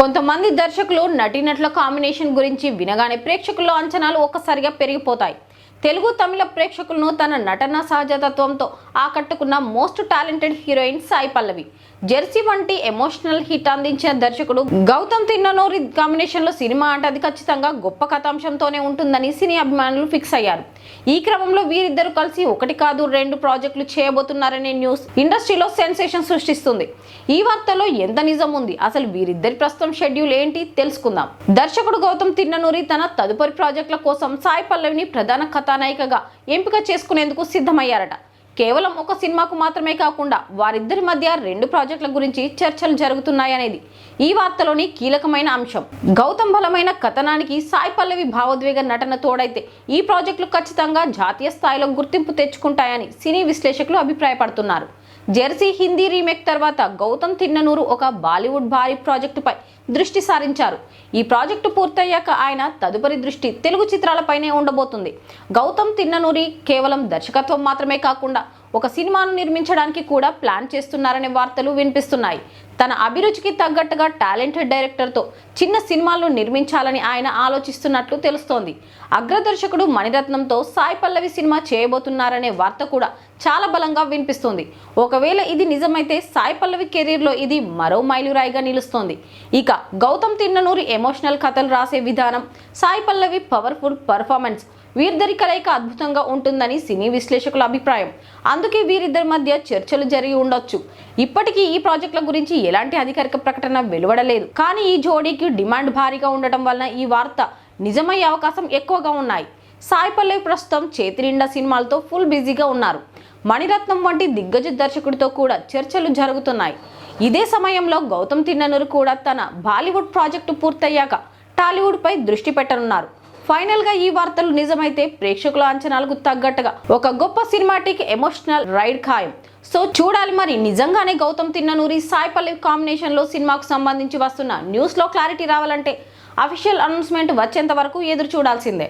కొంతమంది దర్శకులు నటీనటుల కాంబినేషన్ గురించి వినగానే ప్రేక్షకుల్లో అంచనాలు ఒక్కసారిగా పెరిగిపోతాయి. తెలుగు తమిళ ప్రేక్షకులను తన నటన సహజతత్వంతో ఆకట్టుకున్న most talented heroine Sai Pallavi. Jersey వంటి ఎమోషనల్ హిట్ అందించిన దర్శకుడు గౌతమ్ తిన్ననూరి కాంబినేషన్లో సినిమా అంటే అది ఖచ్చితంగా గొప్ప కథాంశంతోనే ఉంటుందని సినీ అభిమానులు ఫిక్స్ అయ్యారు. ఈ క్రమంలో వీరిద్దరు కలిసి ఒకటి కాదు రెండు ప్రాజెక్టులు చేయబోతున్నారనే న్యూస్ ఇండస్ట్రీలో సెన్సేషన్ సృష్టిస్తుంది. ఈ వార్తలో ఎంత నిజం ఉంది? అసలు వీరిద్దరి ప్రస్తుతం షెడ్యూల్ ఏంటి? తెలుసుకుందాం. దర్శకుడు గౌతమ్ తిన్ననూరి తన తదుపరి ప్రాజెక్టుల కోసం సాయి పల్లవిని ప్రధాన కథానాయికగా ఎంపిక చేసుకునేందుకు సిద్ధమయ్యారట. కేవలం ఒక సినిమాకు మాత్రమే కాకుండా వారిద్దరి మధ్య రెండు ప్రాజెక్టుల గురించి చర్చలు జరుగుతున్నాయనేది ఈ వార్తలోని కీలకమైన అంశం. గౌతమ్ బలమైన కథనానికి సాయి పల్లవి భావోద్వేగ నటన తోడైతే ఈ ప్రాజెక్టులు ఖచ్చితంగా జాతీయ స్థాయిలో గుర్తింపు తెచ్చుకుంటాయని సినీ విశ్లేషకులు అభిప్రాయపడుతున్నారు. జెర్సీ హిందీ రీమేక్ తర్వాత గౌతమ్ తిన్ననూరు ఒక బాలీవుడ్ భారీ ప్రాజెక్టుపై దృష్టి సారించారు. ఈ ప్రాజెక్టు పూర్తయ్యాక ఆయన తదుపరి దృష్టి తెలుగు చిత్రాలపైనే ఉండబోతుంది. గౌతమ్ తిన్ననూరి కేవలం దర్శకత్వం మాత్రమే కాకుండా ఒక సినిమాను నిర్మించడానికి కూడా ప్లాన్ చేస్తున్నారనే వార్తలు వినిపిస్తున్నాయి. తన అభిరుచికి తగ్గట్టుగా టాలెంటెడ్ డైరెక్టర్తో చిన్న సినిమాలను నిర్మించాలని ఆయన ఆలోచిస్తున్నట్లు తెలుస్తోంది. అగ్రదర్శకుడు మణిరత్నంతో సాయి పల్లవి సినిమా చేయబోతున్నారనే వార్త కూడా చాలా బలంగా వినిపిస్తుంది. ఒకవేళ ఇది నిజమైతే సాయి పల్లవి కెరీర్లో ఇది మరో మైలురాయిగా నిలుస్తోంది. ఇక గౌతమ్ తిన్ననూరి ఎమోషనల్ కథలు రాసే విధానం సాయి పల్లవి పవర్ఫుల్ పర్ఫార్మెన్స్ వీరిద్దరి కలయిక అద్భుతంగా ఉంటుందని సినీ విశ్లేషకుల అభిప్రాయం. అందుకే వీరిద్దరి మధ్య చర్చలు జరిగి ఉండొచ్చు. ఇప్పటికీ ఈ ప్రాజెక్టుల గురించి ఎలాంటి అధికారిక ప్రకటన వెలువడలేదు. కానీ ఈ జోడీకి డిమాండ్ భారీగా ఉండటం వలన ఈ వార్త నిజమయ్యే అవకాశం ఎక్కువగా ఉన్నాయి. సాయి పల్లవి ప్రస్తుతం చేతినిండా సినిమాలతో ఫుల్ బిజీగా ఉన్నారు. మణిరత్నం వంటి దిగ్గజ దర్శకుడితో కూడా చర్చలు జరుగుతున్నాయి. ఇదే సమయంలో గౌతమ్ తిన్ననూరు కూడా తన బాలీవుడ్ ప్రాజెక్టు పూర్తయ్యాక టాలీవుడ్పై దృష్టి పెట్టనున్నారు. ఫైనల్గా ఈ వార్తలు నిజమైతే ప్రేక్షకుల అంచనాలకు తగ్గట్టుగా. ఒక గొప్ప సినిమాటిక్ ఎమోషనల్ రైడ్ ఖాయం. సో చూడాలి మరి నిజంగానే గౌతమ్ తిన్ననూరి సాయి పల్లవి కాంబినేషన్లో సినిమాకు సంబంధించి వస్తున్న న్యూస్లో క్లారిటీ రావాలంటే అఫీషియల్ అనౌన్స్మెంట్ వచ్చేంత వరకు ఎదురు చూడాల్సిందే.